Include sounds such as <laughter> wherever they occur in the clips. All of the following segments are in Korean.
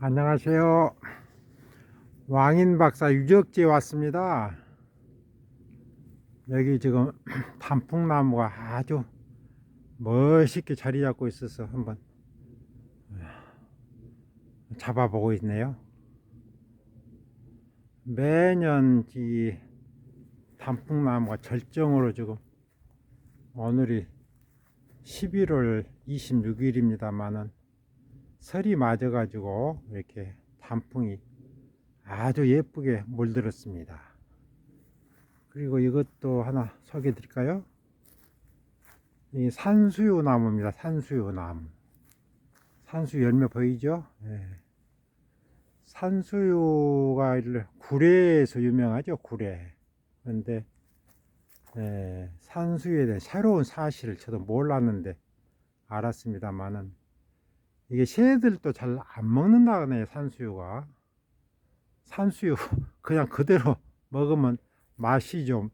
안녕하세요. 왕인 박사 유적지에 왔습니다. 여기 지금 <clears throat> 단풍나무가 아주 멋있게 자리 잡고 있어서 한번 잡아보고 있네요. 매년 이 단풍나무가 절정으로 지금 오늘이 11월 26일입니다만은 설이 맞아 가지고 이렇게 단풍이 아주 예쁘게 물들었습니다. 그리고 이것도 하나 소개해 드릴까요? 이 산수유 나무입니다. 산수유 나무. 산수 열매 보이죠? 예. 산수유가 구례에서 유명하죠. 구례. 그런데 예, 산수유에 대한 새로운 사실을 저도 몰랐는데 알았습니다만은 이게 새들도 잘 안 먹는다 그네요 산수유가. 산수유 <laughs> 그냥 그대로 <laughs> 먹으면 맛이 좀,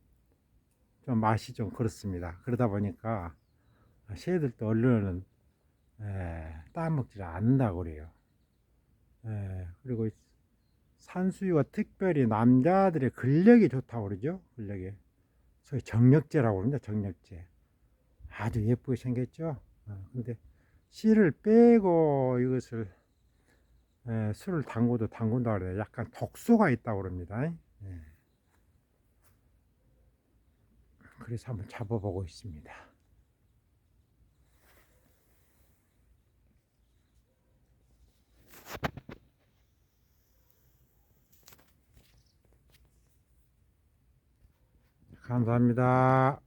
좀 맛이 좀 그렇습니다. 그러다 보니까 새들도 얼른은 에, 따먹질 않는다고 그래요. 에, 그리고 산수유가 특별히 남자들의 근력이 좋다고 그러죠? 근력이. 소위 정력제라고 합니다 정력제. 아주 예쁘게 생겼죠? 어, 근데 씨를 빼고 이것을 에, 술을 담궈도 담근다 그래요. 약간 독소가 있다고 그럽니다. 예. 그래서 한번 잡아보고 있습니다. 감사합니다.